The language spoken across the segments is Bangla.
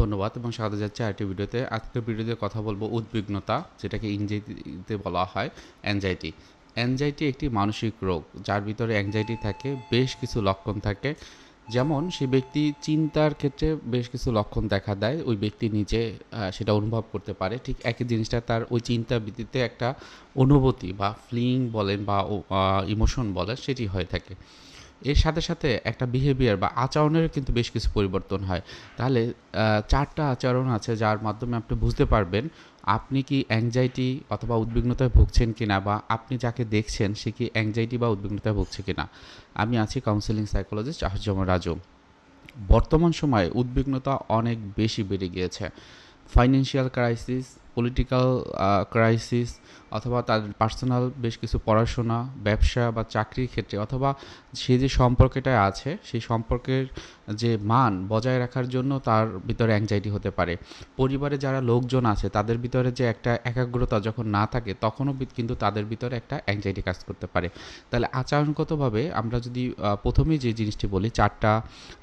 ধন্যবাদ এবং স্বাগত যাচ্ছে আরেকটি ভিডিওতে। আজকের ভিডিওতে কথা বলব উদ্বিগ্নতা, যেটাকে ইংরেজিতে বলা হয় অ্যাংজাইটি অ্যাংজাইটি একটি মানসিক রোগ, যার ভিতরে অ্যাংজাইটি থাকে, বেশ কিছু লক্ষণ থাকে। যেমন, সে ব্যক্তি চিন্তার ক্ষেত্রে বেশ কিছু লক্ষণ দেখা দেয়, ওই ব্যক্তি নিজে সেটা অনুভব করতে পারে। ঠিক একই জিনিসটা তার ওই চিন্তা ভিত্তিতে একটা অনুভূতি বা ফিলিং বলেন বা ইমোশন বলেন, সেটি হয়ে থাকে। এর সাথে সাথে একটা বিহেভিয়ার বা আচরণের কিন্তু বেশ কিছু পরিবর্তন হয়। তাহলে চারটা আচরণ আছে যার মাধ্যমে আপনি বুঝতে পারবেন আপনি কি অ্যাংজাইটি অথবা উদ্বিগ্নতায় ভুগছেন কিনা বা আপনি যাকে দেখছেন সে কি অ্যাংজাইটি বা উদ্বিগ্নতায় ভুগছে কিনা। আমি আছি কাউন্সিলিং সাইকোলজিস্ট আহজ্জামান রাজু। বর্তমান সময়ে উদ্বিগ্নতা অনেক বেশি বেড়ে গিয়েছে। ফাইন্যান্সিয়াল ক্রাইসিস পলিটিক্যাল ক্রাইসিস অথবা তার পার্সোনাল বেশ কিছু পড়াশোনা, ব্যবসা বা চাকরির ক্ষেত্রে অথবা সে যে সম্পর্কটা আছে, সেই সম্পর্কের যে মান বজায় রাখার জন্য তার ভিতরে অ্যাংজাইটি হতে পারে। পরিবারে যারা লোকজন আছে, তাদের ভিতরে যে একটা একাগ্রতা যখন না থাকে, তখনও কিন্তু তাদের ভিতরে একটা অ্যাংজাইটি কাজ করতে পারে। তাহলে আচরণগতভাবে আমরা যদি প্রথমেই যে জিনিসটি বলি, চারটা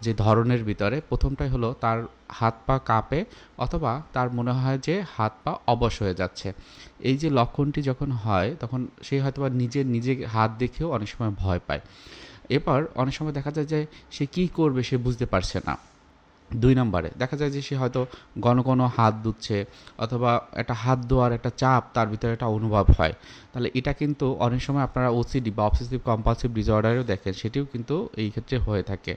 যে ধরনের ভিতরে, প্রথমটাই হলো তার হাত পা কাঁপে অথবা তার মনে হয় যে হাত পা অবশ হয়ে যাচ্ছে। এই যে লক্ষণটি যখন হয়, তখন সে হয়তোবা নিজের নিজে হাত দেখেও অনেক সময় ভয় পায়। এরপর অনেক সময় দেখা যায় যে সে কী করবে সে বুঝতে পারছে না। দুই নম্বরে দেখা যায় যে সে হয়তো ঘন ঘন হাত ধুচ্ছে অথবা একটা হাত ধোয়ার একটা চাপ তার ভিতরে একটা অনুভব হয়। তাহলে এটা কিন্তু অনেক সময় আপনারা ওসিডি বা অবসেসিভ কম্পালসিভ ডিসঅর্ডারেও দেখেন, সেটিও কিন্তু এই ক্ষেত্রে হয়ে থাকে।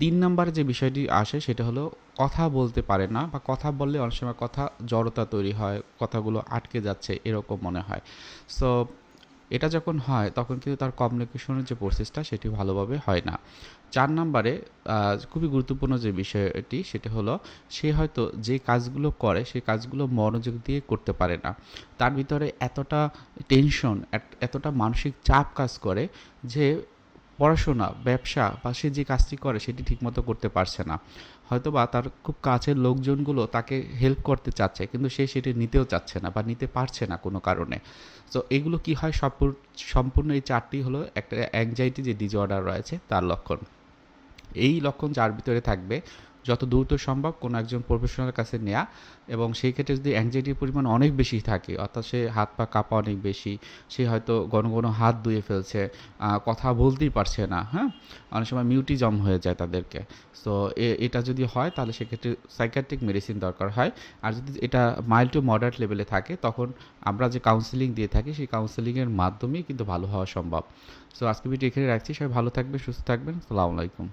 তিন নম্বরে যে বিষয়টি আসে সেটা হলো কথা বলতে পারে না বা কথা বললে অনেক সময় কথা জড়তা তৈরি হয়, কথাগুলো আটকে যাচ্ছে এরকম মনে হয়। সো এটা যখন হয় তখন কিন্তু তার কমিউনিকেশনের যে প্রসেসটা সেটি ভালোভাবে হয় না। চার নম্বরে খুবই গুরুত্বপূর্ণ যে বিষয়টি সেটা হলো সে হয়তো যে কাজগুলো করে সেই কাজগুলো মনোযোগ দিয়ে করতে পারে না। তার ভিতরে এতটা টেনশন এতটা মানসিক চাপ কাজ করে যে পড়াশোনা, ব্যবসা বা সে যে কাজটি করে সেটি ঠিকমতো করতে পারছে না। হয়তো বা তার খুব কাছের লোকজনগুলো তাকে হেল্প করতে চাচ্ছে, কিন্তু সে সেটি নিতেও চাচ্ছে না বা নিতে পারছে না কোনো কারণে। তো এগুলো কি হয়? সম্পূর্ণ সম্পূর্ণ এই চারটি হলো একটা অ্যাংজাইটি যে ডিজঅর্ডার রয়েছে, তার লক্ষণ। এই লক্ষণ যার ভিতরে থাকবে যত দ্রুত সম্ভব কোনো একজন প্রফেশনাল কাছে নেওয়া এবং সেই ক্ষেত্রে যদি অ্যাংজাইটির পরিমাণ অনেক বেশি থাকে, অর্থাৎ সে হাত পা কাঁপা অনেক বেশি, সে হয়তো ঘন ঘন হাত ধুয়ে ফেলছে কথা বলতেই পারছে না হ্যাঁ? অনেক সময় মিউটিজম হয়ে যায় তাদেরকে। সো এটা যদি হয়, তাহলে সেক্ষেত্রে সাইকাট্রিক মেডিসিন দরকার হয়। আর যদি এটা মাইল্ড টু মডারেট লেভেলে থাকে, তখন আমরা যে কাউন্সিলিং দিয়ে থাকি, সেই কাউন্সিলিংয়ের মাধ্যমেই কিন্তু ভালো হওয়া সম্ভব। সো আজকে ভিডিও এখানে রাখছি। সবাই ভালো থাকবে সুস্থ থাকবেন। সালামু আলাইকুম।